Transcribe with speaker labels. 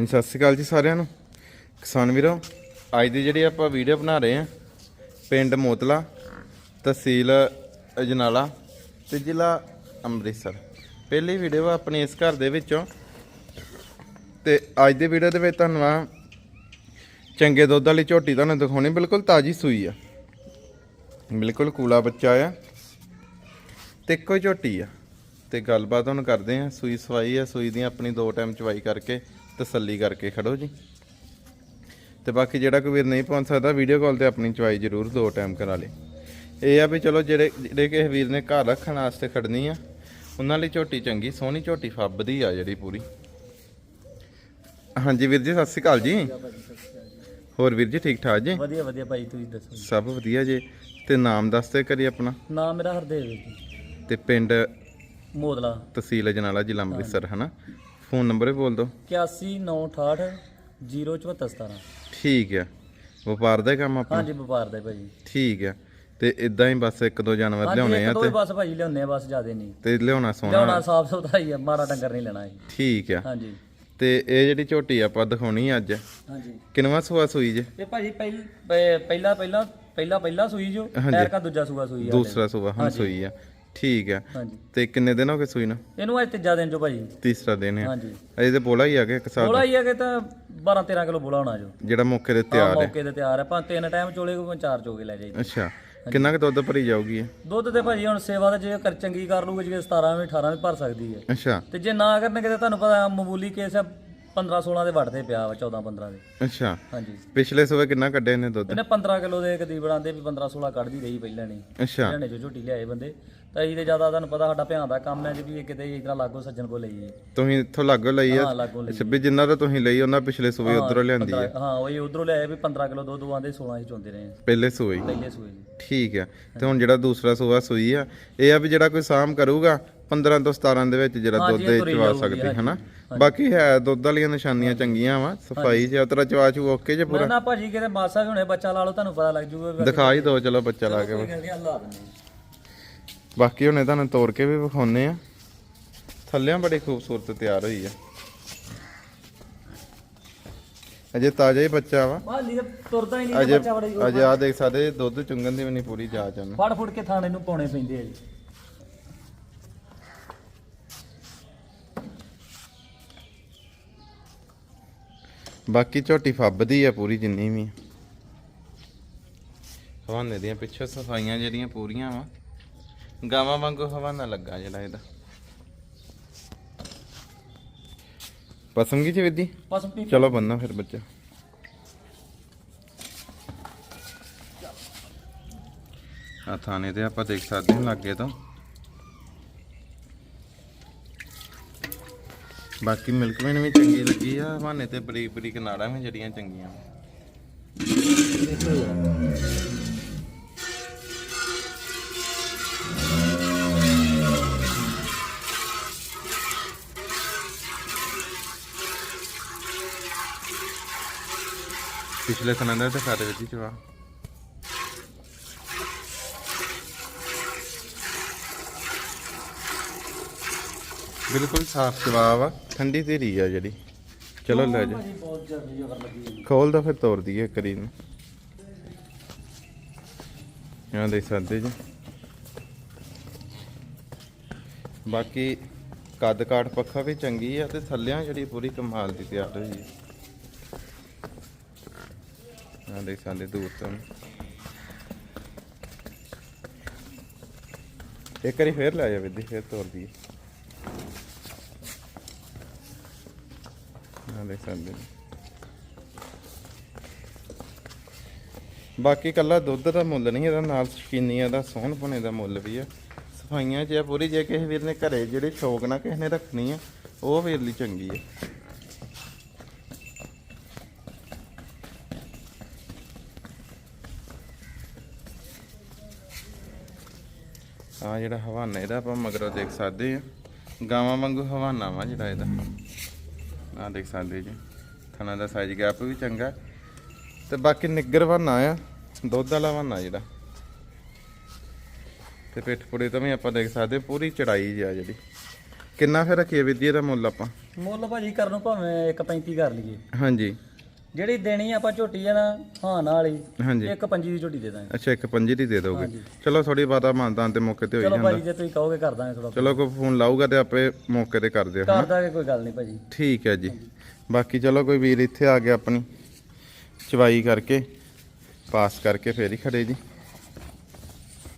Speaker 1: ਹਾਂਜੀ, ਸਤਿ ਸ਼੍ਰੀ ਅਕਾਲ ਜੀ ਸਾਰਿਆਂ ਨੂੰ। ਕਿਸਾਨ ਵੀਰੋ, ਅੱਜ ਦੀ ਜਿਹੜੀ ਆਪਾਂ ਵੀਡੀਓ ਬਣਾ ਰਹੇ ਆ ਪਿੰਡ ਮੋਤਲਾ, ਤਹਿਸੀਲ ਅਜਨਾਲਾ ਤੇ ਜ਼ਿਲ੍ਹਾ ਅੰਮ੍ਰਿਤਸਰ। ਪਹਿਲੀ ਵੀਡੀਓ ਆ ਆਪਣੀ ਇਸ ਘਰ ਦੇ ਵਿੱਚੋਂ। ਤੇ ਅੱਜ ਦੀ ਵੀਡੀਓ ਦੇ ਵਿੱਚ ਤੁਹਾਨੂੰ ਆ ਚੰਗੇ ਦੁੱਧ ਵਾਲੀ ਝੋਟੀ ਤੁਹਾਨੂੰ ਦਿਖਾਉਣੀ, ਬਿਲਕੁਲ ਤਾਜੀ ਸੂਈ ਆ। ਬਿਲਕੁਲ ਕੂਲਾ ਬੱਚਾ ਆ ਤੇ ਇੱਕੋ ਹੀ ਝੋਟੀ ਆ। ਤੇ ਗੱਲਬਾਤ ਹੁਣ ਕਰਦੇ ਆ ਸੂਈ ਸਵਾਈ ਆ, ਸੂਈ ਦੀ ਆਪਣੀ ਦੋ ਟਾਈਮ ਚਵਾਈ ਕਰਕੇ। ਤਸੱਲੀ ਕਰਕੇ ਖੜੋ ਜੀ। ਤੇ ਬਾਕੀ ਜਿਹੜਾ ਕੋਈ ਵੀਰ ਨਹੀਂ ਪਹੁੰਚ ਸਕਦਾ ਵੀਡੀਓ ਕਾਲ ਤੇ ਆਪਣੀ ਚਵਾਈ ਜ਼ਰੂਰ ਦੋ ਟਾਈਮ ਕਰਾ ਲੇ। ਇਹ ਆ ਵੀ ਚਲੋ ਜਿਹੜੇ ਜਿਹੜੇ ਕਿਸੇ ਵੀਰ ਨੇ ਘਰ ਰੱਖਣ ਵਾਸਤੇ ਖੜਨੀ ਆ ਉਹਨਾਂ ਲਈ ਝੋਟੀ ਚੰਗੀ ਸੋਹਣੀ ਝੋਟੀ ਫੱਬਦੀ ਆ ਜਿਹੜੀ ਪੂਰੀ। ਹਾਂਜੀ ਵੀਰ ਜੀ ਸਤਿ ਸ਼੍ਰੀ ਅਕਾਲ ਜੀ। ਹੋਰ ਵੀਰ ਜੀ ਠੀਕ ਠਾਕ ਜੀ?
Speaker 2: ਵਧੀਆ ਵਧੀਆ ਭਾਈ ਤੁਸੀਂ ਦੱਸੋ।
Speaker 1: ਸਭ ਵਧੀਆ ਜੀ। ਤੇ ਨਾਮ ਦੱਸਦੇ ਕਰੀ ਆਪਣਾ।
Speaker 2: ਨਾਮ ਮੇਰਾ ਹਰਦੇਵ ਜੀ।
Speaker 1: ਤੇ ਪਿੰਡ
Speaker 2: ਮੋਦਲਾ।
Speaker 1: ਤਹਿਸੀਲ ਅਜਨਾਲਾ ਜ਼ਿਲ੍ਹਾ ਅੰਮ੍ਰਿਤਸਰ ਹਨਾ? ਫੋਨ ਨੰਬਰ ਵੀ ਬੋਲ ਦਿਓ।
Speaker 2: 8198 07417
Speaker 1: ਠੀਕ ਆ ਵਪਾਰ ਦਾ ਹੀ ਕੰਮ ਆਪਣਾ।
Speaker 2: ਹਾਂਜੀ ਵਪਾਰ ਦਾ ਭਾਜੀ।
Speaker 1: ਠੀਕ ਆ ਤੇ ਇਦਾਂ ਹੀ ਬਸ ਇੱਕ ਦੋ ਜਾਨਵਰ ਲਿਆਉਣੇ ਆ ਤੇ
Speaker 2: ਬਸ ਭਾਜੀ ਲਿਆਉਂਦੇ ਆ ਬਸ ਜ਼ਿਆਦੇ ਨਹੀਂ।
Speaker 1: ਤੇ ਲਿਆਉਣਾ ਸੋਹਣਾ।
Speaker 2: ਲਿਆਉਣਾ ਸਾਫ਼ ਸੁਥਰਾ ਆ ਮਾੜਾ ਡੰਗਰ ਨਹੀਂ ਲੈਣਾ ਜੀ
Speaker 1: ਠੀਕ ਆ
Speaker 2: ਹਾਂਜੀ।
Speaker 1: ਤੇ ਇਹ ਜਿਹੜੀ ਝੋਟੀ ਆਪਾਂ ਦਿਖਾਉਣੀ ਅੱਜ
Speaker 2: ਹਾਂਜੀ।
Speaker 1: ਕਿਨਵਾ ਸੂਆ ਸੂਈ ਜੇ?
Speaker 2: ਇਹ ਭਾਜੀ ਪਹਿਲ- ਪਹਿਲਾ ਪਹਿਲਾ ਪਹਿਲਾ ਸੂਈ ਜੋ
Speaker 1: ਹਾਂਜੀ।
Speaker 2: ਐਰ ਕਾ ਦੂਜਾ ਸੂਆ ਸੂਈ ਆ
Speaker 1: ਦੂਸਰਾ ਸੂਆ ਹੁਣ ਸੂਈ ਆ। ਠੀਕ ਆ
Speaker 2: ਹਾਂਜੀ।
Speaker 1: ਤੇ ਕਿੰਨੇ ਦਿਨ ਹੋ ਗਏ ਸੂਈ ਨੂੰ?
Speaker 2: ਇਹਨੂੰ ਅੱਜ ਤੀਜਾ ਦਿਨ ਜੋ ਭਾਜੀ।
Speaker 1: ਤੀਸਰਾ ਦਿਨ ਆ।
Speaker 2: ਹਾਂਜੀ।
Speaker 1: ਅਜੇ ਤੇ ਬੋਲਾ ਹੀ ਆ ਗਿਆ ਇੱਕ ਸਾਲ
Speaker 2: ਬੋਲਾ ਹੀ ਆ ਕਿ ਤਾਂ 12 13 ਕਿਲੋ ਬੋਲਾ ਹੋਣਾ ਜੋ।
Speaker 1: ਜਿਹੜਾ ਮੌਕੇ ਦੇ
Speaker 2: ਆ
Speaker 1: ਤਿਆਰ ਹੈ।
Speaker 2: ਮੌਕੇ ਤੇ ਤਿਆਰ ਹੈ। ਭਾਂ ਤਿੰਨ ਟਾਈਮ ਚੋਲੇ ਕੋ ਚਾਰ ਚੋਗੇ ਲੈ ਜਾਈ
Speaker 1: ਅੱਛਾ। ਕਿੰਨਾ ਕੁ ਦੁੱਧ ਭਰੀ ਜਾਊਗੀ ਇਹ?
Speaker 2: ਦੁੱਧ ਤੇ ਭਾਜੀ ਹੁਣ ਸੇਵਾ ਤੇ ਜੇ ਕਰ ਚੰਗੀ ਕਰ ਲੂਗੇ ਜਿਵੇਂ 17 ਵੀ 18 ਵੀ ਭਰ ਸਕਦੀ ਹੈ।
Speaker 1: ਅੱਛਾ।
Speaker 2: ਤੇ ਜੇ ਨਾ ਕਰਨਗੇ ਤੇ ਤੁਹਾਨੂੰ ਪਤਾ ਮਾਮੂਲੀ ਕੇਸ ਆ 15 16 ਦੇ ਵੱਟਦੇ ਪਿਆ ਵਾ 14 15 ਦੇ।
Speaker 1: ਅੱਛਾ।
Speaker 2: ਹਾਂਜੀ।
Speaker 1: ਪਿਛਲੇ ਸੂਏ ਕਿੰਨਾ ਕੱਢਿਆ ਇਹਨੇ ਦੁੱਧ?
Speaker 2: ਇਹਨੇ 15 ਕਿਲੋ ਦੇ ਕਦੀ ਬਣਾਉਂਦੇ ਵੀ 15 16 ਕੱਢਦੀ ਰਹੀ ਪਹਿਲਾਂ ਨਹੀਂ।
Speaker 1: ਅੱਛਾ।
Speaker 2: ਹਰਿਆਣੇ ਚੋਂ ਝੋਟੀ ਲਿਆਏ ਬੰਦੇ। ਤਾਂ ਇਹ ਤੇ ਜ਼ਿਆਦਾ ਤੁਹਾਨੂੰ ਪਤਾ ਸਾਡਾ ਭਿਆਨ ਦਾ ਕੰਮ ਹੈ ਜੀ ਵੀ ਇਹ ਕਿਤੇ ਇਤਨਾ ਲਾਗੋ ਸੱਜਣ ਕੋ ਲਈਏ।
Speaker 1: ਤੁਸੀਂ ਇੱਥੋਂ ਲਾਗੋ ਲਈ ਆ
Speaker 2: ਹਾਂ ਲਾਗੋ ਲਈ
Speaker 1: ਅੱਛਾ ਵੀ ਜਿੰਨਾ ਦਾ ਤੁਸੀਂ ਲਈ ਉਹਨਾਂ ਪਿਛਲੇ ਸੂਏ ਉਧਰੋਂ ਲਿਆਂਦੀ ਆ
Speaker 2: ਹਾਂ। ਉਹ ਉਧਰੋਂ ਲਿਆਏ ਵੀ 15 ਕਿਲੋ ਦੋ ਦੋ ਆਂਦੇ 16 ਹੀ ਚੋਂਦੇ ਰਹੇ
Speaker 1: ਪਹਿਲੇ ਸੂਏ।
Speaker 2: ਪਹਿਲੇ ਸੂਏ
Speaker 1: ਠੀਕ ਆ। ਤੇ ਹੁਣ ਜਿਹੜਾ ਦੂਸਰਾ ਸੂਆ ਸੂਈ ਆ ਇਹ ਆ ਵੀ ਜਿਹੜਾ ਕੋਈ ਸਾਮ ਕਰੂਗਾ 15 ਤੋਂ 17 ਦੇ ਵਿੱਚ ਜਿਹੜਾ ਦੁੱਧ ਇਹ ਚਵਾ ਸਕਦੇ ਹਨਾ? ਬਾਕੀ ਹੈ ਦੁੱਧ ਵਾਲੀਆਂ ਨਿਸ਼ਾਨੀਆਂ ਚੰਗੀਆਂ ਵਾ ਸਫ਼ਾਈ ਜੇ ਉਤਰਾ ਚਵਾ ਚੂ ਓਕੇ ਜੇ ਪੂਰਾ?
Speaker 2: ਨਾ ਭਾਜੀ ਕਿਤੇ ਮਾਸਾ ਵੀ ਹੁਣੇ ਬੱਚਾ ਲਾ ਲਓ ਤੁਹਾਨੂੰ ਪਤਾ ਲੱਗ ਜੂਗਾ
Speaker 1: ਦਿਖਾ ਹੀ ਦਿਓ ਚਲੋ ਬੱਚਾ ਲਾ ਕੇ
Speaker 2: ਹੱਲਾ
Speaker 1: ਬਾਕੀ ਹੁਣੇ ਤੁਹਾਨੂੰ ਤੋੜ ਕੇ ਵੀ ਵਿਖਾਉਨੇ ਆ ਥੱਲਿਆਂ ਬੜੀ ਖੂਬਸੂਰਤ ਤਿਆਰ ਹੋਈ ਆ। ਅਜੇ ਤਾਜ਼ਾ ਹੀ ਬੱਚਾ ਵਾ।
Speaker 2: ਤਾਂ ਤੁਰਦਾ ਹੀ ਨਹੀਂ ਬੱਚਾ ਬੜੀ
Speaker 1: ਅਜੇ ਆ ਦੇਖ ਸਕਦੇ ਦੁੱਧ ਚੁੰਗਣ ਦੀ ਵੀ ਨਹੀਂ ਪੂਰੀ ਜਾਚ ਉਹਨੂੰ।
Speaker 2: ਫੜ ਫੁੜ ਕੇ ਥਾਣੇ ਨੂੰ ਪਾਉਣੇ ਪੈਂਦੇ ਆ ਜੀ।
Speaker 1: ਬਾਕੀ ਝੋਟੀ ਫੱਬਦੀ ਆ ਪੂਰੀ ਜਿੰਨੀ ਵੀ। ਹਵਾਨੇ ਦੀਆਂ ਪਿੱਛੇ ਸਫਾਈਆਂ ਜਿਹੜੀਆਂ ਪੂਰੀਆਂ ਵਾ ਗਾਵਾਂ ਵਾਂਗੂ ਹਵਾਨਾ ਲੱਗਾ ਜਿਹੜਾ ਇਹਦਾ। ਪਸੰਦਗੀ ਚ ਵਿਦੀ? ਚਲੋ ਬੰਨਾ ਫਿਰ ਬੱਚਾ। ਆ ਥਾਣੇ ਤੇ ਆਪਾਂ ਦੇਖ ਸਕਦੇ ਹਾਂ ਲਾਗੇ ਤੋਂ। ਬਾਕੀ ਮਿਲਕਮੈਨ ਵੀ ਚੰਗੀ ਲੱਗੀ ਆ ਹਵਾਨੇ ਤੇ ਬਰੀਕ ਬਰੀਕ ਨਾੜਾਂ ਵੀ ਜਿਹੜੀਆਂ ਚੰਗੀਆਂ। ਪਿਛਲੇ ਸਨਾਂ ਦਾ ਦਿਖਾ ਦੇ ਵਿੱਚ ਚਵਾ। ਬਿਲਕੁਲ ਸਾਫ਼ ਜਵਾਬ ਆ। ਠੰਡੀ ਧੀਰੀ ਆ ਜਿਹੜੀ। ਚਲੋ ਲੈ ਜਾ।
Speaker 2: ਬਹੁਤ ਜਲਦੀ ਜੋਗਰ ਲੱਗੀ
Speaker 1: ਖੋਲ ਦਾ ਫਿਰ ਤੋੜ ਦਈਏ ਕਰੀ ਨੂੰ ਇਹਨਾਂ। ਦੇ ਸਕਦੇ ਜੀ। ਬਾਕੀ ਕੱਦ ਕਾਠ ਪੱਖਾ ਵੀ ਚੰਗੀ ਆ ਤੇ ਥੱਲਿਆਂ ਜਿਹੜੀ ਪੂਰੀ ਕਮਾਲ ਦੀ ਤਿਆਰ ਹੋਈ ਹੈ ਆ ਦੇਖ ਸਕਦੇ ਦੂਰ ਤੋਂ। ਇੱਕ ਵਾਰੀ ਫੇਰ ਲੈ ਜਾ ਵਿਦੀ, ਫੇਰ ਤੋੜ ਦਈਏ। ਆ ਦੇਖ ਸਕਦੇ ਜੀ ਬਾਕੀ ਕੱਲਾ ਦੁੱਧ ਦਾ ਮੁੱਲ ਨਹੀਂ, ਇਹਦਾ ਨਾਲ ਸ਼ਕੀਨੀਆਂ ਦਾ, ਸੋਹਣ ਪੁਣੇ ਦਾ ਮੁੱਲ ਵੀ ਆ। ਸਫਾਈਆਂ 'ਚ ਆ ਪੂਰੀ, ਜੇ ਕਿਸੇ ਵੀਰ ਨੇ ਘਰੇ ਜਿਹੜੇ ਸ਼ੌਕ ਨਾਲ ਕਿਸੇ ਨੇ ਰੱਖਣੀ ਆ, ਉਹ ਵੀਰ ਲਈ ਚੰਗੀ ਆ। ਆ ਜਿਹੜਾ ਹਵਾਨਾ, ਇਹਦਾ ਆਪਾਂ ਮਗਰੋਂ ਦੇਖ ਸਕਦੇ ਆ। ਗਾਵਾਂ ਵਾਂਗੂ ਹਵਾਨਾ ਵਾ ਜਿਹੜਾ ਇਹਦਾ। ਆ ਦੇਖ ਸਕਦੇ ਜੀ। ਥਣਾ ਦਾ ਸਾਈਜ਼ ਗੈਪ ਵੀ ਚੰਗਾ। ਤੇ ਬਾਕੀ ਨਿੱਗਰ ਹਵਾਨਾ ਆ ਦੁੱਧ ਵਾਲਾ ਹਵਾਨਾ ਜਿਹੜਾ। ਤੇ ਪਿੱਠ ਪੁੜੇ ਤੋਂ ਵੀ ਆਪਾਂ ਦੇਖ ਸਕਦੇ ਪੂਰੀ ਚੜਾਈ ਜਿਆ ਜਿਹੜੀ। ਕਿੰਨਾ ਫਿਰ ਰੱਖੀਏ ਵਿਧੀ ਦਾ ਮੁੱਲ ਆਪਾਂ?
Speaker 2: ਮੁੱਲ ਭਾਜੀ ਕਰਨ ਨੂੰ ਭਾਵੇਂ 1.35 ਕਰ ਲਈਏ।
Speaker 1: ਹਾਂਜੀ।
Speaker 2: ਜਿਹੜੀ ਦੇਣੀ ਆਪਾਂ ਝੋਟੀ ਆ ਨਾ ਹਾਂ ਨਾਲ ਹੀ
Speaker 1: ਹਾਂਜੀ।
Speaker 2: 1.25 ਦੀ ਝੋਟੀ ਦੇ ਦਾਂਗੇ।
Speaker 1: ਅੱਛਾ ਇੱਕ ਪੰਜੀ ਦੀ ਦੇ ਦੋਗੇ।
Speaker 2: ਹਾਂਜੀ।
Speaker 1: ਚਲੋ ਥੋੜੀ ਬਾਤਾ ਮਾਨਤਾਨ ਤੇ ਮੌਕੇ ਤੇ ਹੋਈ
Speaker 2: ਚਲੋ
Speaker 1: ਜਾਂਦਾ।
Speaker 2: ਭਾਜੀ ਜੇ ਤੁਸੀਂ ਕਹੋਗੇ ਕਰ ਦਾਂਗੇ ਥੋੜਾ
Speaker 1: ਚਲੋ ਕੋਈ ਫੋਨ ਲਾਊਗਾ ਤੇ ਆਪੇ ਮੌਕੇ ਤੇ ਕਰ ਦਿਓ
Speaker 2: ਕਰ ਦਾਂਗੇ ਕੋਈ ਗੱਲ ਨਹੀਂ ਭਾਜੀ
Speaker 1: ਠੀਕ ਹੈ ਜੀ। ਬਾਕੀ ਚਲੋ ਕੋਈ ਵੀਰ ਇੱਥੇ ਆ ਗਿਆ ਆਪਣੀ ਚਵਾਈ ਕਰਕੇ ਪਾਸ ਕਰਕੇ ਫੇਰ ਹੀ ਖੜੇ ਜੀ।